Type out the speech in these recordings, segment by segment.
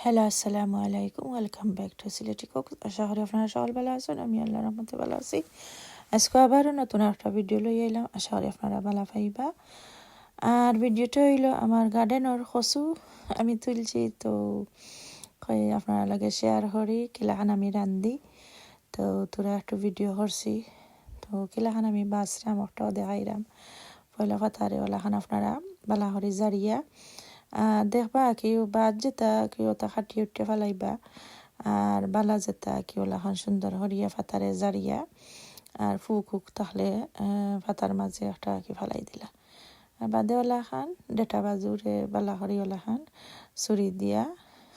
Hello আসসালামু আলাইকুম welcome back to Sylheti cook আশা করি আপনারা সকল ভালো আছেন, আমি আল্লাহ রহমতে ভালো আছি। আজকে আবারও নতুন একটা ভিডিও লই এলাম আশা করি আপনারা ভালো পাইবা। আর ভিডিওটা হইল আমার গার্ডেনের কচু। আমি তুলছি তো আপনারা লাগে শেয়ার করি কিলাখান আমি রান্ধি। তো তোরা একটু ভিডিও করছি। তো কিলাখান আমি বাসরাম একটাও দেখাইরাম। পয়লা কথারে ওলাখান আপনারা বালা করি জারিয়া। দেখবা কেউ বাদ যেতা কেউ তা খাটিয়ে উঠে ফেলাইবা। আর বালা যেতা কেউ লাখান সুন্দর হরিয়া ফাতারে জারিয়া। আর ফুক হুক তাহলে ফাতার মাঝে একটা কি ফেলাই দিলা। আর বাদে ওলা খান, ডেটা বাজুরে বালা হরি ওলা খান চুরি দিয়া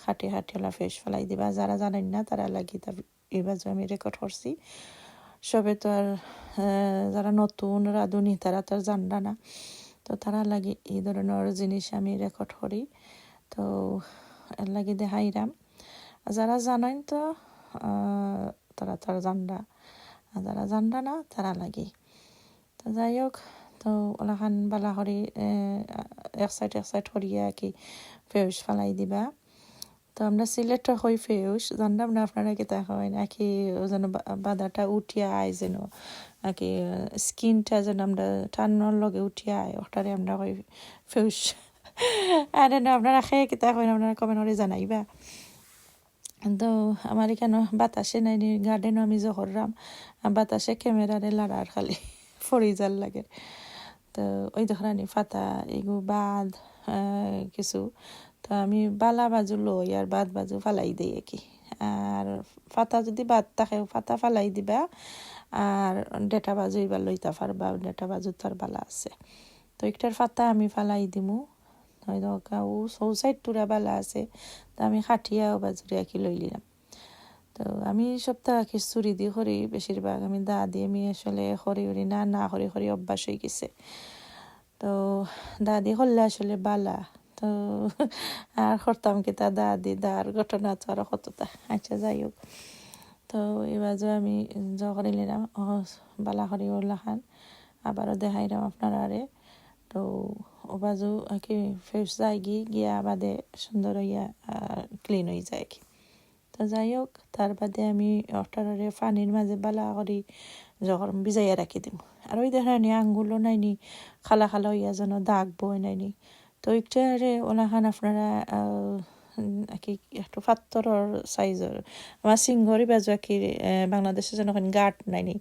খাটি খাটি ওলা ফেস ফেলাই দিবা। যারা জানেন না, তারা লাগি তা এই বাজু আমি রেকর্ড করছি। সবে তো আর যারা নতুন রাঁধুনি তারা তো আর জানরা না। তো তারা লাগে এই ধরনের জিনিস আমি রেকর্ড করি। তো এর লাগে দেখাইরাম যারা জানেন তো তারা তার জানরা আর যারা জানরা না, তারা লাগে। তো যাই হোক, তো ওলাখান বালা করি এক সাইড এক সাইড করিয়া কি ফেউস ফেলাই দিবা। তো আমরা সিলেটটা হই ফেউস। জানলাম না আপনারা কি তা হয় নাকি যেন বাদাটা উঠিয়া আয় যেন। নাকি স্কিনটা যেন আমরা টানোর লগে উঠিয়া আয় ওটারে আমরা হই ফেউস। আর আপনারা খেয়ে কি তা হয় আপনারা কমেন্ট করে জানাইবা। তো আমার এখানে বাতাসে নাই গার্ডেনও আমি করলাম, বাতাসে ক্যামেরারে লাড়ার খালি ফরি জাল লাগে। তো ওই দেখরানি ফাতা এগু বাদ কিছু। তো আমি বালা বাজু লই আর বাদ বাজু ফালাই দিই কি আর ফাতা যদি বাদ থাকে ফাতা ফালাই দিবা আর ডেটা বাজু এবার লইতা পারবা ডেটা বাজু তার বালা আছে। তো একটার ফাতা আমি ফালাই দিমু। ও সৌ সাইড টুরা বালা আছে, তো আমি খাটিয়া বাজুরে আঁকি লই নিলাম তো আমি সপ্তাহ আঁকি চুরি দিয়ে করি বেশিরভাগ আমি দা দিয়ে আমি আসলে খড়ি উড়ি না না খড়ি খড়ি অভ্যাস হয়ে গেছে। তো দা দিয়ে করলে আসলে বালা। তো আর করতাম কি তা দাদি দার ঘটনা তো আর কতটা। আচ্ছা যাই হোক। তো এবার আমি জ করে নিলাম বালা করি ওলা খান আবারও দেখাইলাম আপনারা আরে তো ও বাজু কি ফ্রেশ যায় গি গিয়া বাদে সুন্দর হইয়া ক্লিন হয়ে যায় কি তো যাই হোক, তার বাদে আমি অটারে পানির মাঝে বালা করি যখন ভিজাইয়া রাখি দিম। আর ওই দেখা আঙ্গুলও নাইনি খালা খালা হইয়া যেন দাগ বই নাইনি তো একটারে ওলাখান আপনারা কি একটু পাত্তরের সাইজের আমার সিংহরি বাজু কি বাংলাদেশে যেন গাট নাইনি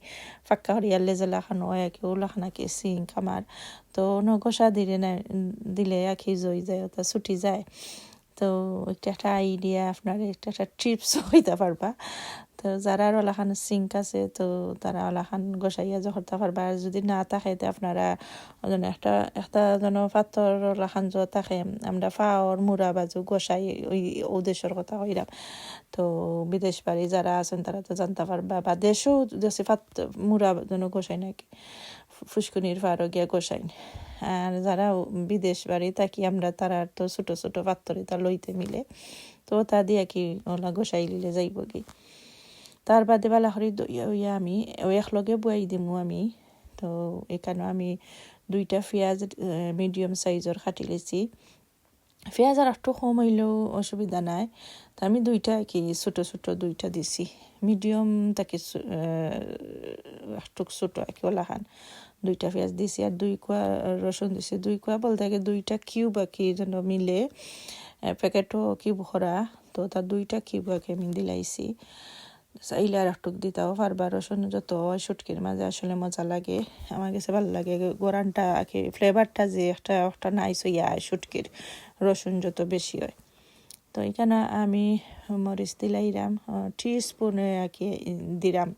ফাক্কা হরিয়ার লেজেলা খানো কি ওলাখান কি সিং খামার তো নগসা দিলে না, দিলে আখি জই যায় ওটা ছুটি যায়। তো একটা একটা আইডিয়া আপনার, একটা একটা ট্রিপস হইতে পারবা। তো যারা আর ওলাখান সিঙ্ক আছে, তো তারা ওলাখান গোসাইয়া করতে পারবা আর যদি না থাকে তো আপনারা যেন একটা একটা যেন পাথর ওলাখান যে থাকে, আমরা ফাওর মুড়া বাজু, গোসাই ওই উদ্দেশ্যের কথা কইরাম। তো বিদেশ বাড়ি যারা আছেন তারা তো জানতে পারবা, বা দেশও দেশে ফাত মুড়া যেন গোসাই নাকি, ফুসকুনির ফারও গিয়া গোসাইন আর যারা বিদেশ বাড়ি থাকি, আমরা তারা তো ছোটো ছোটো পাত্তরে তা লইতে মিলে, তো তা দিয়া কি ওলা গোসাই লিলে যাইব কি? তার বাদে বালা হরি ইয়া আমি একলগে বুয়াই দিমু আমি। তো এখানে আমি দুইটা পেঁয়াজ মিডিয়াম সাইজর খাটি লেছি। পেঁয়াজ আর একটু কম হইলেও অসুবিধা নাই। তো আমি দুইটা কি ছোটো ছোটো দুইটা দিছি। মিডিয়াম তাকে একটু ছোটো কি ওলাখান। দুইটা পেঁয়াজ দিছি আর দুই কোয়া রসুন দিছি। দুই কোয়া বলতে গেলে দুইটা কিউব আর কি যেন মিলে প্যাকেটও কিউব করা তো তার দুইটা কিউব আঁকে আমি দিলাইছি। চাইলে আর একটু দিতেও পারবার রসুন যত শুটকির মাঝে আসলে মজা লাগে। আমার কাছে ভালো লাগে গোরানটা আখি ফ্লেভারটা যে একটা একটা নাইস হইয়া শুটকির রসুন যত বেশি হয়। তো এখানে আমি মরিচ দিলাইরাম টি স্পুনে আর কি দিলাম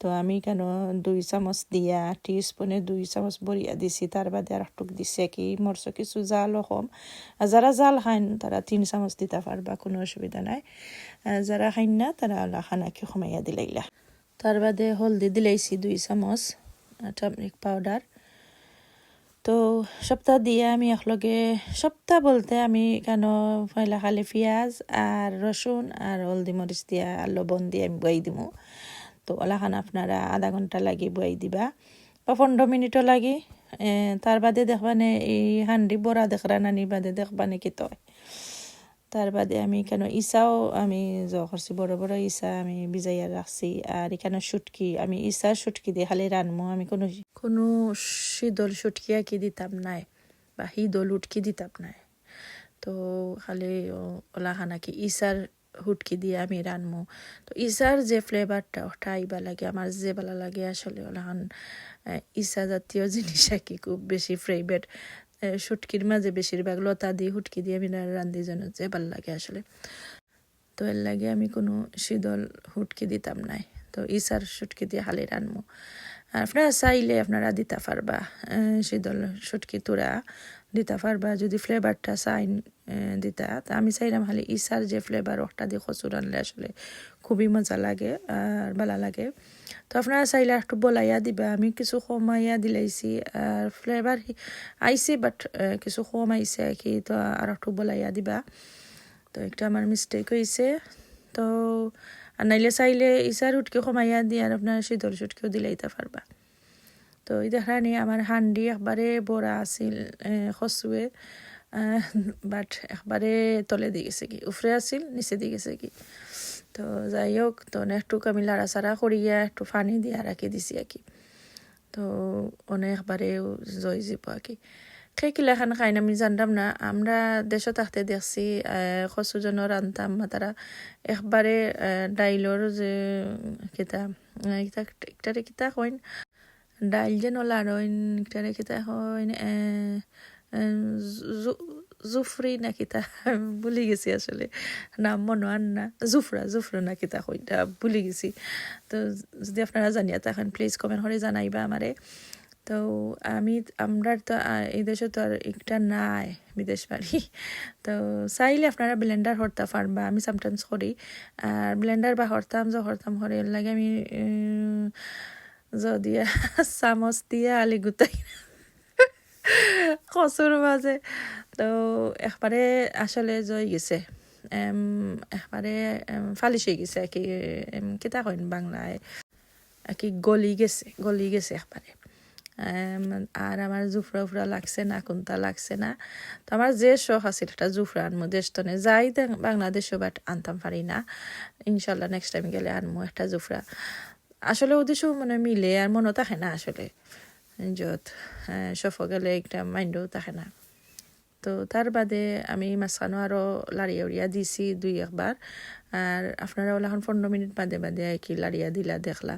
তো আমি কেন দুই চামচ দিয়া টি স্পুনে দুই চামচ বরিয়া দিছি, তার বাদে আর একটুক দিছে কি মরচ কিছু জালও আর যারা জাল খাইন, তারা তিন চামচ দিতে পারবা, কোনো অসুবিধা নাই। যারা খাইন না, তারা খানাকে কমাইয়া দিলাইলা। তার বাদে হলদি দিলাইছি দুই চামচ টার্মেরিক পাউডার তো সপ্তাহ দিয়ে আমি একলগে, সপ্তাহ বলতে আমি কেন পয়লা খালি পেঁয়াজ আর রসুন আর হলদি মরিচ দিয়া আর লবণ দিয়ে আমি বই দিমু। তো ওলাখান আপনারা আধা ঘণ্টা লাগি বই দিবা, বা পনেরো মিনিটও লাগি। তার বাদে দেখবানে এই হান্ডি বড়া দেখরা নানি বাদে দেখবানে কি তয় তার বাদে আমি কেন ইসাও আমি জ করছি বড় বড় ইসা আমি বিজাইয়া রাখছি আর এখানে শুটকি, আমি ইসা শুটকি দিয়ে খালি রানমো আমি কোনো কোনো শীতল শুটকি কি দিতাম নাই, বা হিদল উটকি দিতাম নাই। তো খালি ওলা খানাকি ইসার হুটকি দিয়ে আমি রানমো তো ইসার যে ফ্লেভারটা ওটা আইবা লাগে আমার যে ভালো লাগে আসলে ওলাহান ইসা জাতীয় জিনিস আর কি খুব বেশি ফ্রেভরেট শুটকির মাঝে বেশিরভাগ লতা দিয়ে হুটকি দিয়ে আমি রান্ধি যেন যে ভালো লাগে আসলে। তো এর লাগে আমি কোনো শীতল হুটকি দিতাম নাই। তো ইসার শুটকি দিয়ে হালি রানমো আপনারা চাইলে আপনারা দিতে পারবা শীতল শুটকি তোরা দিতে পারবা, যদি ফ্লেভারটা চাইন দিতা। তা আমি চাইলাম খালি ইসার যে ফ্লেভার ওটা দিয়ে খসুর আনলে আসলে খুবই মজা লাগে আর ভালো লাগে। তো আপনারা চাইলে একটু বলাইয়া দিবা, আমি কিছু কমাইয়া দিলাইছি আর ফ্লেভার আইসি বাট কিছু কম আইসে কি, তো আর একটু বলাইয়া দিবা। তো একটা আমার মিস্টেক হয়েছে তো আর নাইলে চাইলে ইসার উটকে কমাইয়া দিয়ে আর আপনার শীতল সুটকেও দিলাইতে পারবা। তো এই দেখানি আমার হান্ডি একবারে বড়া আছিল খসুয়ে বাট একবারে তলে দিয়ে গেছে কি, উফরে আছিল, নিচে দিয়ে গেছে কি। তো যাই হোক, তো একটু আমি লাড়াচাড়া করিয়া একটু পানি দিয়া রাখি দিছি আর কি তো অনেকবারে জয় যাব আর কি সেই কিলাখান খাইন আমি জানতাম না আমরা দেশে থাকতে দেখছি কচুজনের রান্তাম তারা একবারে ডাইলর যে কিতা কিতারে কিতা কইন ডাইল যে নলার হইন কিতারে কিতা হইন জুফরি না কিতা ভুলি গেছি আসলে নাম মনে আন না জুফরা জুফরা না কিতা কইটা ভুলি গেছি তো যদি আপনারা জানিয়া থাকেন প্লিজ কমেন্ট করে জানাইবা আমারে তো আমি, আমরা তো এই দেশে তো আর একটা নাই, বিদেশ বাড়ি। তো চাইলে আপনারা ব্লেন্ডার হরতে পারবা আমি সামটাইমস করি। আর ব্লেন্ডার বা হরতাম, যে হরতাম হরে লাগে আমি যদি চামচ দিয়ে আলি গুতাই কচুর মাঝে তো একবারে আসলে জয় গেছে। একবারে ফালিশ হয়ে গেছে কি কিতা কইন বাংলায়? কি গলি গেছে গলি গেছে একবারে আর আমার জুফরা উফরা লাগছে না কোনটা লাগছে না। তো আমার যে শখ আছে এটা জুফরা আনমো দেশতনে যাই বাংলাদেশও বাট আনতাম পারি না। ইনশাল্লাহ নেক্সট টাইম গেলে আনমো একটা জুফরা। আসলে ওদেশও মানে মিলে আর মনও থাকে না আসলে। যত সফ গেলে একটা মাইন্ডও থাকে না। তো তার বাদে আমি মাঝখানো আরও লাড়িয়া উড়িয়া দিছি দুই একবার। আর আপনারা ওলা এখন পনেরো মিনিট বাদে বাদে কি লাড়িয়া দিলা, দেখলা।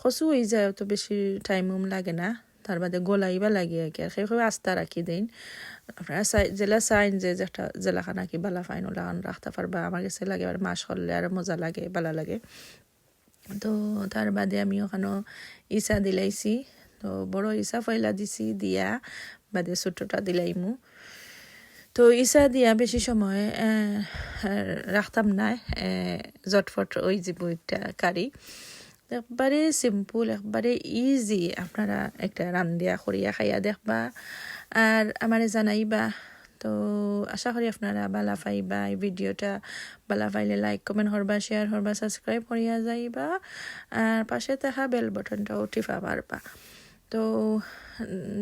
কচু হয়ে যায় তো বেশি টাইম লাগে না। তার বাদে গোলাইবা লাগে আর কি। আর সেই আস্থা রাখি দিন। আপনারা চাই, জেলা চাইন যে যেটা জেলাখানা কি বালা ফাইন ওলাখান রাখতে পারবা, আমার কাছে লাগে আর মাছ করলে আর মজা লাগে, বালা লাগে। তো তার বাদে আমি ওখানে ইসা দিলাইছি। তো বড় ইসা ফয়লা দিছি, দিয়া বাদে ছোটটা দিলাইমু। তো ইসা দিয়া বেশি সময় রাখতাম না জটফট ওই যে বইটা, কারি। একবারে সিম্পল একবারে ইজি আপনারা একটা রান্দিয়া করিয়া খাইয়া দেখবা। আর আমারে জানাইবা, তো আশা করি আপনারা বালা পাইবা, এই ভিডিওটা বালা পাইলে লাইক কমেন্ট করবা শেয়ার করবা সাবস্ক্রাইব করিয়া যাইবা। আর পাশে থাকা বেল বটনটাও টিপা পারবা তো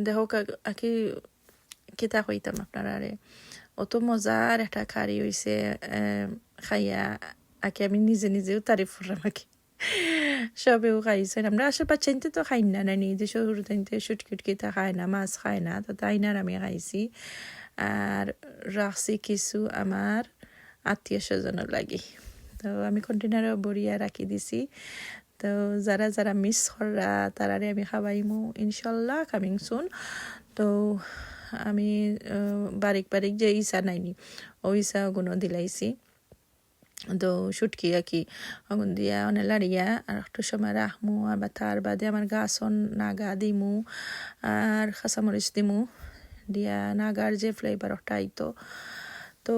দেখো আকি কিতা কইতাম আপনারা অত মজার একটা খারি হয়েছে খাইয়া, আকি আমি নিজে নিজেও তারিফ করলাম আকি। সবেও খাইছেন আমরা আশেপাশে তো খাই না না নিজে শহর তাইতে সুটকিটকিটা খায় না, মাছ খায় না, তো তাই না আমি খাইছি। আর রাখছি কিছু আমার আত্মীয় স্বজনের লাগি। তো আমি কন্টেনারও বড়িয়া রাখি দিছি। তো যারা যারা মিস করা, তারারে আমি খাবাইমু ইনশাল্লাহ কামিং সুন তো আমি বারিক বারিক যে ইসা নাইনি, ও ইসা গুণ দিলাইছি। তো সুটকি আর কি আগুন দিয়া অনেক লাড়িয়া আর একটু সময় রাখমু আর বা তার বাদে আমার গাছন নাগা দিমু আর খাসামরিচ দিমু দিয়া নাগার যে ফ্লেভার ওটা আইতো তো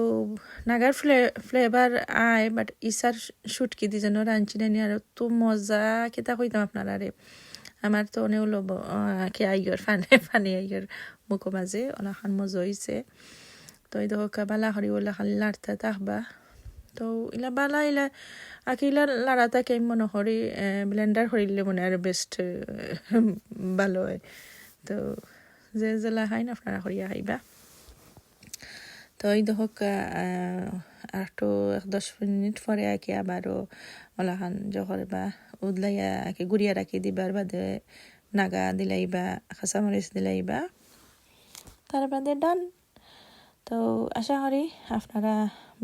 নাগার ফ্লে ফ্লেভার আয় বাট ইসার শুটকি দি যেন রাঞ্চি নানি আর তো মজা কেতা কইতাম আপনারা রে আমার তো অনেক লব কে আইগর ফানে ফানি আইগর মুখো মাঝে ওলাখান মজা হয়েছে তো এই দেখো বালা হরি ওলাখান লাড়তে থাকবা তো ইলা বালা ইলা আকি ইলা লাড়াটা কে মনে করি ব্লেন্ডার করিলে মনে আর বেস্ট ভালো হয়। তো যে জেলা খাইন আপনারা করিয়া খাইবা তো এই দেখক এক দশ মিনিট পরে আঁকি আবারও ওলাখান জহর বা উদলাইয়া আঁকি গুড়িয়া রাখি দিবার বাদে নাগা দিলাইবা কাঁচামরিচ দিলাইবা। তার বাদে ডান। তো আশা করি আপনারা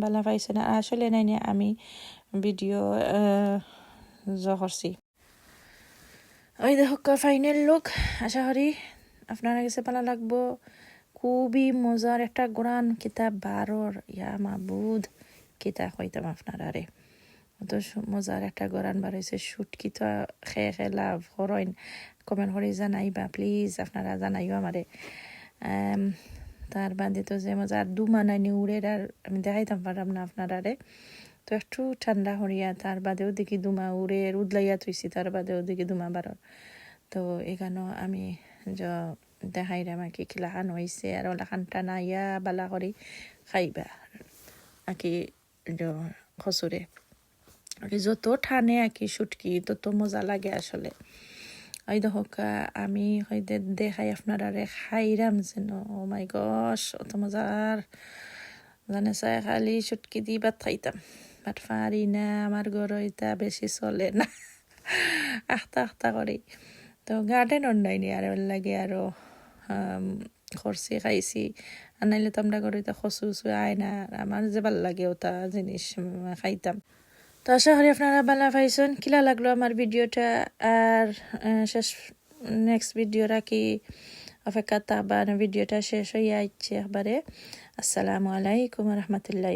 ভালো পাইছেন। আর আসলে নাই আমি ভিডিও করছি। ওই দেখো ফাইনাল লুক আশা করি আপনারা কাছে ভালো লাগবো। খুবই মজার একটা গোড়ান কিতাব, বারোর। ইয়া মাবুদ কিতাব হইতাম আপনারা রে অত মজার একটা গরান বার হয়েছে শুটকি তো খেয়ে লাভ হরইন কমেন্ট করে জানাইবা প্লিজ আপনারা জানাইও আমারে। তার বাদে তো যে মজা। আর দুমা নাইনি উড়ে আর আমি দেখাইতাম পারলাম না আপনারা রে তো একটু ঠান্ডা হরিয়া তার বাদেও দেখি দুমা উড়ে উদলাইয়া তুইছি তার বাদেও দেখি দুমা বারর। তো এখানেও আমি য দেখাইরাম আর কি খিলাখান হয়েছে আর ওলাখান টানাইয়া বালা করে খাইবা। আর কি খসুরে। আর যত ঠানে আর কি সুটকি, তত মজা লাগে আসলে। ওই দেখক আমি হয়তো দেখাই আপনারা খাইরাম যেন ও মাই গস অত মজার জানে চাই খালি সুটকি দি ভাত খাইতাম ভাত ফারি না আমার ঘর এটা বেশি চলে না আখতা আখতা করি তো গার্ডেন অন্যায়নি আর লাগে আরও খরচি খাইছি আর নাইলে তো আমরা ঘরে খসু উসু আয় না আমার যে ভালো লাগে ওটা জিনিস খাইতাম তো আশা করি আপনারা ভালো পাইছেন। কিলা লাগল আমার ভিডিওটা? আর শেষ নেক্সট ভিডিও রাখি অপেক্ষা তাবা ভিডিওটা শেষ হয়ে যাচ্ছে একবারে আসসালামু আলাইকুম রহমতুল্লাহ